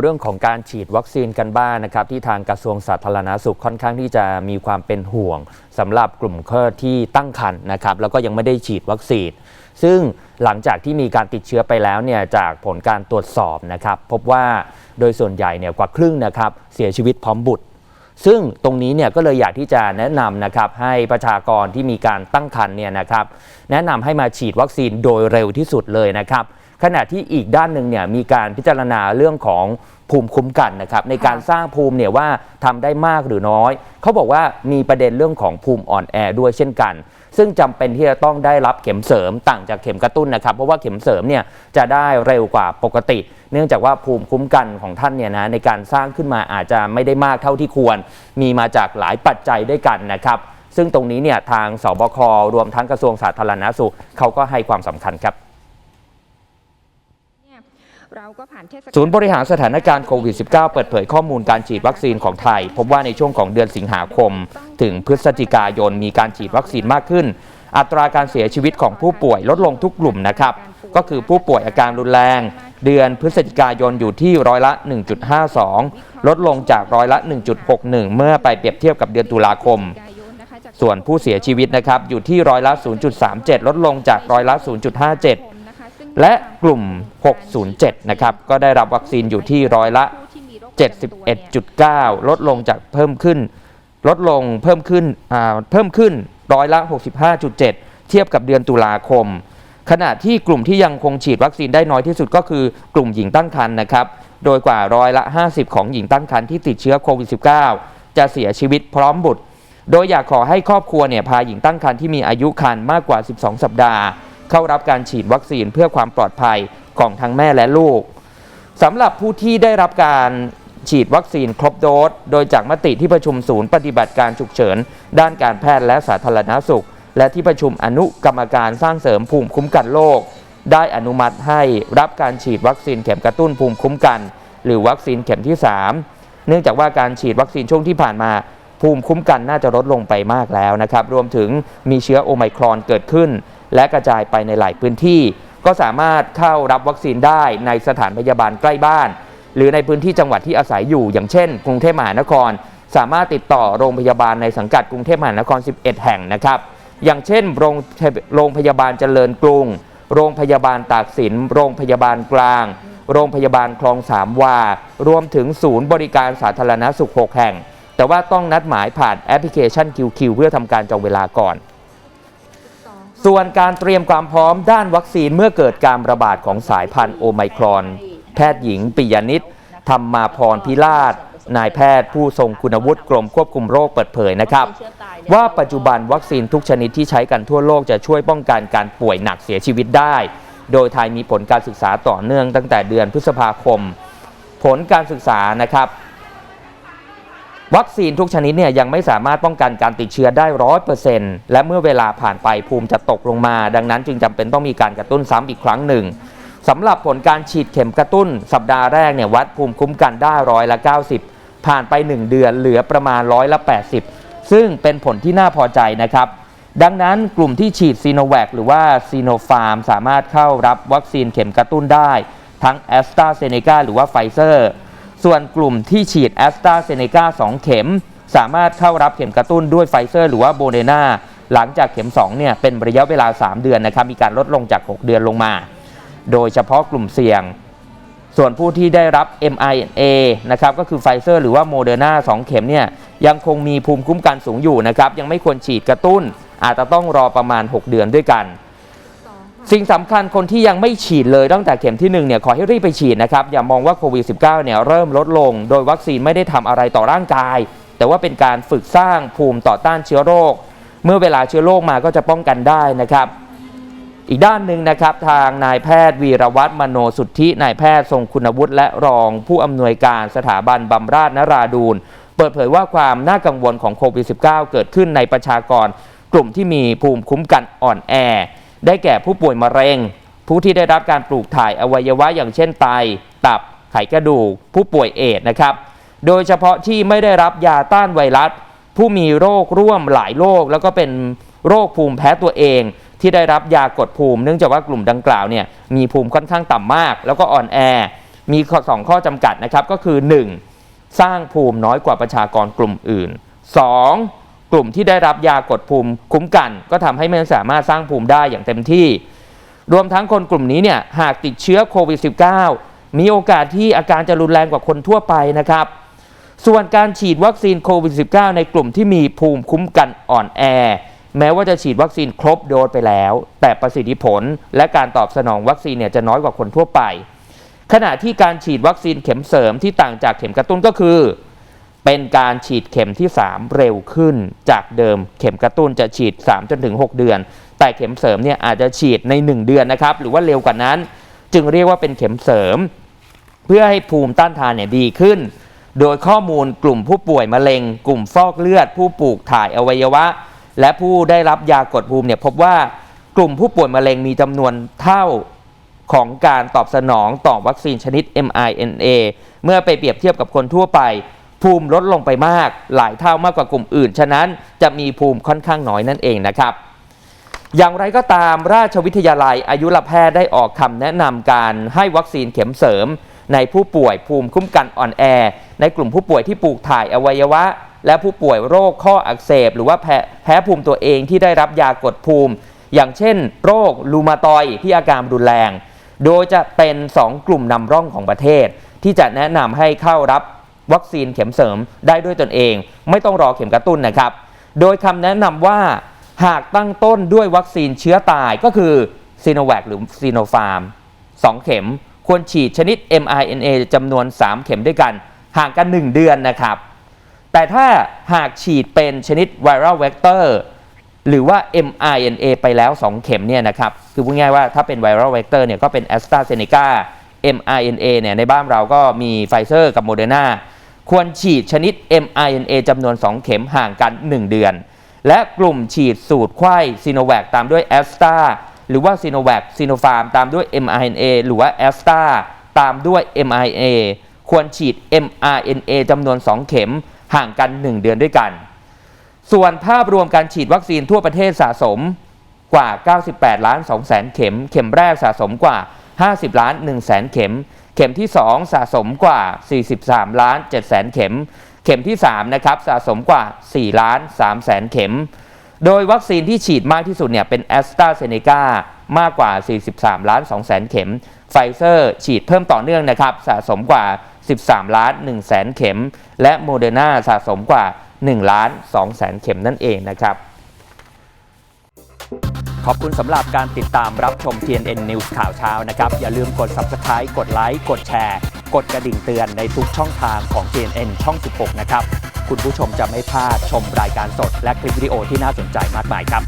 เรื่องของการฉีดวัคซีนกันบ้างนะครับ ที่ทางกระทรวงสาธารณาสุขค่อนข้างที่จะมีความเป็นห่วงสำหรับกลุ่มเคอที่ตั้งครรภ์นะครับ แล้วก็ยังไม่ได้ฉีดวัคซีน ซึ่งหลังจากที่มีการติดเชื้อไปแล้วเนี่ยจากผลการตรวจสอบนะครับ พบว่าโดยส่วนใหญ่เนี่ยกว่าครึ่งนะครับ เสียชีวิตพร้อมบุตร ซึ่งตรงนี้เนี่ยก็เลยอยากที่จะแนะนำนะครับ ให้ประชากรที่มีการตั้งครรภ์เนี่ยนะครับ แนะนำให้มาฉีดวัคซีนโดยเร็วที่สุดเลยนะครับ ขณะที่อีกด้านหนึ่งเนี่ยมีการพิจารณาเรื่องของภูมิคุ้มกันนะครับในการสร้างภูมิเนี่ยว่าทำได้มากหรือน้อย เขาบอกว่ามีประเด็นเรื่องของภูมิอ่อนแอด้วยเช่นกัน ซึ่งจำเป็นที่จะต้องได้รับเข็มเสริมต่างจากเข็มกระตุ้นนะครับ เพราะว่าเข็มเสริมเนี่ยจะได้เร็วกว่าปกติ เนื่องจากว่าภูมิคุ้มกันของท่านเนี่ยนะในการสร้างขึ้นมาอาจจะไม่ได้มากเท่าที่ควร มีมาจากหลายปัจจัยด้วยกันนะครับซึ่งตรงนี้เนี่ยทางสบครวมทั้งกระทรวงสาธารณสุขเขาก็ให้ความสำคัญครับ เนี่ยเราก็ผ่านเท ศูนย์บริหารสถานการณ์โควิด -19 เปิดเผยข้อมูลการฉีดวัคซีนของไทย พบว่าในช่วงของเดือนสิงหาคม ถึงพฤศจิกายนมีการฉีดวัคซีนมากขึ้น อัตราการเสียชีวิตของผู้ป่วยลดลงทุกกลุ่มนะครับ ก็คือผู้ป่วยอาการรุนแรง เดือนพฤศจิกายนอยู่ที่ร้อยละ 1.52 ลดลงจากร้อยละ 1.61 เมื่อไปเปรียบเทียบกับเดือนตุลาคม ส่วนผู้เสียชีวิตนะครับอยู่ที่ร้อยละ 0.37 ลดลงจากร้อยละ 0.57 และกลุ่ม 607 นะครับ ก็ได้รับวัคซีนอยู่ที่ร้อยละ 71.9 ลดลงจากเพิ่มขึ้น ลดลงเพิ่มขึ้นอ่าเพิ่มขึ้นร้อยละ 65.7 เทียบกับเดือนตุลาคม ขณะที่กลุ่มที่ยังคงฉีดวัคซีนได้น้อยที่สุดก็คือกลุ่มหญิงตั้งครรภ์นะครับ โดยกว่าร้อยละ 50 ของหญิงตั้งครรภ์ที่ติดเชื้อโควิด -19 จะเสียชีวิตพร้อมบุตร โดยอยากขอให้ครอบครัวเนี่ยพาหญิงตั้งครรภ์ที่มีอายุครรภ์มากกว่า 12 สัปดาห์ เข้ารับการฉีดวัคซีนเพื่อความปลอดภัยของทั้งแม่และลูกสำหรับผู้ที่ได้รับการฉีดวัคซีนครบโดส โดยจากมติที่ประชุมศูนย์ปฏิบัติการฉุกเฉิน ด้านการแพทย์และสาธารณสุข และที่ประชุมอนุกรรมการสร้างเสริมภูมิคุ้มกันโรคได้อนุมัติให้รับการฉีดวัคซีนเข็มกระตุ้นภูมิคุ้มกัน หรือวัคซีนเข็มที่ 3 เนื่องจากว่าการฉีดวัคซีนช่วงที่ผ่านมาภูมิคุ้มกันน่าจะลดลงไปมากแล้วนะครับ รวมถึงมีเชื้อโอไมครอนเกิดขึ้น และกระจายไปในหลายพื้นที่ ก็สามารถเข้ารับวัคซีนได้ในสถานพยาบาลใกล้บ้าน หรือในพื้นที่จังหวัดที่อาศัยอยู่ อย่างเช่น กรุงเทพมหานคร สามารถติดต่อโรงพยาบาลในสังกัดกรุงเทพมหานคร 11 แห่งนะครับ อย่างเช่น โรงโรงพยาบาลเจริญกรุง โรงพยาบาลตากสิน โรงพยาบาลกลาง โรงพยาบาลคลองสามวา รวมถึงศูนย์บริการสาธารณสุข 6 แห่ง แต่ว่าต้องนัดหมายผ่านแอปพลิเคชัน QQ เพื่อทำการจองเวลาก่อน ส่วนการเตรียมความพร้อมด้านวัคซีนเมื่อเกิดการระบาดของสายพันธุ์โอไมครอน แพทย์หญิงปิยนิตธรรมาพรพิราชนายแพทย์ผู้ทรงคุณวุฒิกรมควบคุมโรคเปิดเผยนะครับ ว่าปัจจุบันวัคซีนทุกชนิดที่ใช้กันทั่วโลกจะช่วยป้องกันการป่วยหนักเสียชีวิตได้ โดยไทยมีผลการศึกษาต่อเนื่องตั้งแต่เดือนพฤษภาคม ผลการศึกษานะครับ วัคซีนทุกชนิดเนี่ยยังไม่สามารถป้องกันการติดเชื้อได้ร้อยเปอร์เซ็นต์และเมื่อเวลาผ่านไปภูมิจะตกลงมา ดังนั้นจึงจำเป็นต้องมีการกระตุ้นซ้ำอีกครั้งหนึ่งสำหรับผลการฉีดเข็มกระตุ้น สัปดาห์แรกเนี่ยวัดภูมิคุ้มกันได้ร้อยละ 90 ผ่านไป 1 เดือนเหลือประมาณร้อยละ 80 ซึ่งเป็นผลที่น่าพอใจนะครับ ดังนั้นกลุ่มที่ฉีดซีโนแวคหรือว่าซีโนฟาร์มสามารถเข้ารับวัคซีนเข็มกระตุ้นได้ ทั้งแอสตราเซเนกาหรือว่าไฟเซอร์ ส่วนกลุ่มที่ฉีดแอสตราเซเนกา2 เข็ม สามารถเข้ารับเข็มกระตุ้นด้วยไฟเซอร์หรือว่าโบเดนาหลังจากเข็ม2เนี่ยเป็นระยะเวลา 3 เดือนนะครับมีการลดลงจาก 6 เดือนลงมา โดยเฉพาะกลุ่มเสี่ยง ส่วนผู้ที่ได้รับ mRNA นะครับก็คือไฟเซอร์หรือว่าโมเดอร์นา2เข็มเนี่ยยังคงมีภูมิคุ้มกันสูงอยู่นะครับยังไม่ควรฉีดกระตุ้น อาจจะต้องรอประมาณ 6 เดือนด้วยกัน สิ่งสำคัญคนที่ยังไม่ฉีดเลยตั้งแต่เข็มที่1เนี่ยขอให้รีบไปฉีดนะครับ อย่ามองว่าโควิด -19 เนี่ยเริ่มลดลง โดยวัคซีนไม่ได้ทำอะไรต่อร่างกาย แต่ว่าเป็นการฝึกสร้างภูมิต่อต้านเชื้อโรค เมื่อเวลาเชื้อโรคมาก็จะป้องกันได้นะครับ อีกด้านหนึ่งนะครับ ทางนายแพทย์วีรวัตรมโนสุทธินายแพทย์ทรงคุณวุฒิและรองผู้อำนวยการสถาบันบำราศนราดูนเปิดเผยว่าความน่ากังวลของโควิด -19 เกิดขึ้นในประชากร กลุ่มที่มีภูมิคุ้มกันอ่อนแอ ได้แก่ผู้ป่วยมะเร็ง ผู้ที่ได้รับการปลูกถ่ายอวัยวะอย่างเช่นไต ตับ ไขกระดูก ผู้ป่วยเอดนะครับ โดยเฉพาะที่ไม่ได้รับยาต้านไวรัส ผู้มีโรคร่วมหลายโรคแล้วก็เป็นโรคภูมิแพ้ตัวเอง ที่ได้รับยากดภูมิ เนื่องจากว่ากลุ่มดังกล่าวเนี่ยมีภูมิค่อนข้างต่ำมาก แล้วก็อ่อนแอ มีสองข้อจำกัดนะครับก็คือ 1. สร้างภูมิน้อยกว่าประชากรกลุ่มอื่น 2. กลุ่มที่ได้รับยากดภูมิคุ้มกัน ก็ทำให้ไม่สามารถสร้างภูมิได้อย่างเต็มที่ รวมทั้งคนกลุ่มนี้เนี่ยหากติดเชื้อโควิด -19 มีโอกาสที่อาการจะรุนแรงกว่าคนทั่วไปนะครับ ส่วนการฉีดวัคซีนโควิด -19 ในกลุ่มที่มีภูมิคุ้มกันอ่อนแอ แม้ว่าจะฉีดวัคซีนครบโดสไปแล้ว แต่ประสิทธิผลและการตอบสนองวัคซีนเนี่ยจะน้อยกว่าคนทั่วไป ขณะที่การฉีดวัคซีนเข็มเสริมที่ต่างจากเข็มกระตุ้นก็คือ เป็นการฉีดเข็มที่ 3 เร็วขึ้นจากเดิมเข็มกระตุ้นจะฉีด 3 จนถึง 6 เดือน แต่เข็มเสริมเนี่ยอาจจะฉีดใน 1 เดือนนะครับ หรือว่าเร็วกว่านั้น จึงเรียกว่าเป็นเข็มเสริม เพื่อให้ภูมิต้านทานเนี่ยดีขึ้น โดยข้อมูลกลุ่มผู้ป่วยมะเร็ง กลุ่มฟอกเลือด ผู้ปลูกถ่ายอวัยวะ และผู้ได้รับยากดภูมิเนี่ยพบว่ากลุ่มผู้ป่วยมะเร็งมีจำนวนเท่าของการตอบสนองต่อวัคซีนชนิด mRNA เมื่อไปเปรียบเทียบกับคนทั่วไป ภูมิลดลงไปมาก หลายเท่ามากกว่ากลุ่มอื่น ฉะนั้นจะมีภูมิค่อนข้างน้อยนั่นเองนะครับ อย่างไรก็ตามราชวิทยาลัยอายุรแพทย์ได้ออกคำแนะนำการให้วัคซีนเข็มเสริม ในผู้ป่วยภูมิคุ้มกันอ่อนแอ ในกลุ่มผู้ป่วยที่ปลูกถ่ายอวัยวะ และผู้ป่วยโรคข้ออักเสบ หรือว่าแพ้แพ้ภูมิตัวเองที่ได้รับยากดภูมิ อย่างเช่น โรครูมาตอยที่อาการรุนแรง โดยจะเป็น 2 กลุ่มนำร่องของประเทศ ที่จะแนะนำให้เข้ารับ วัคซีนเข็มเสริมได้ด้วยตนเอง ไม่ต้องรอเข็มกระตุ้นนะครับ โดยคำแนะนำว่าหากตั้งต้นด้วยวัคซีนเชื้อตายก็คือซีโนแวคหรือซีโนฟาร์ม2เข็มควรฉีดชนิด mRNA จำนวน 3 เข็มด้วยกัน ห่างกัน 1 เดือนนะครับ แต่ถ้าหากฉีดเป็นชนิดไวรัลเวกเตอร์หรือว่า mRNA ไปแล้ว 2 เข็มเนี่ยนะครับ คือพูดง่ายว่าถ้าเป็นไวรัลเวกเตอร์เนี่ยก็เป็น a s t r a z เซ e c a mRNA เนี่ยในบ้านเราก็มีไฟเซอร์กับโมเดอร์นา ควรฉีดชนิด mRNA จำนวน 2 เข็มห่างกัน 1 เดือน และกลุ่มฉีดสูตรไข้ซีโนแวคตามด้วย a s t r a หรือว่าซีโนแวคซีโนฟาร์มตามด้วย mRNA หรือว่า a s t r a ตามด้วย mRNA ควรฉีด mRNA จำนวน 2 เข็มห่างกัน 1 เดือนด้วยกัน ส่วนภาพรวมการฉีดวัคซีนทั่วประเทศสะสมกว่า 98 ล้าน2แสนเข็ม เข็มแรกสะสมกว่า 50 ล้าน1แสนเข็ม เข็มที่ 2 สะสมกว่า 43 ล้าน7แสนเข็ม เข็มที่3นะครับสะสมกว่า 4 ล้าน3แสนเข็ม โดยวัคซีนที่ฉีดมากที่สุดเนี่ยเป็น a s t r a z เซ e c a มากกว่า 43 ล้าน2แสนเข็ม ไฟเซอร์ฉีดเพิ่มต่อเนื่องนะครับสะสมกว่า 13 ล้าน1แสนเข็ม และโมเดอร์นาสะสมกว่า 1 ล้าน2แสนเข็มนั่นเองนะครับ ขอบคุณสำหรับการติดตามรับชม TNN News ข่าวเช้านะครับ อย่าลืมกด Subscribe กดไลค์กดแชร์ กดกระดิ่งเตือนในทุกช่องทางของ TNN ช่อง 16 นะครับ คุณผู้ชมจะไม่พลาดชมรายการสด และคลิปวิดีโอที่น่าสนใจมากมายครับ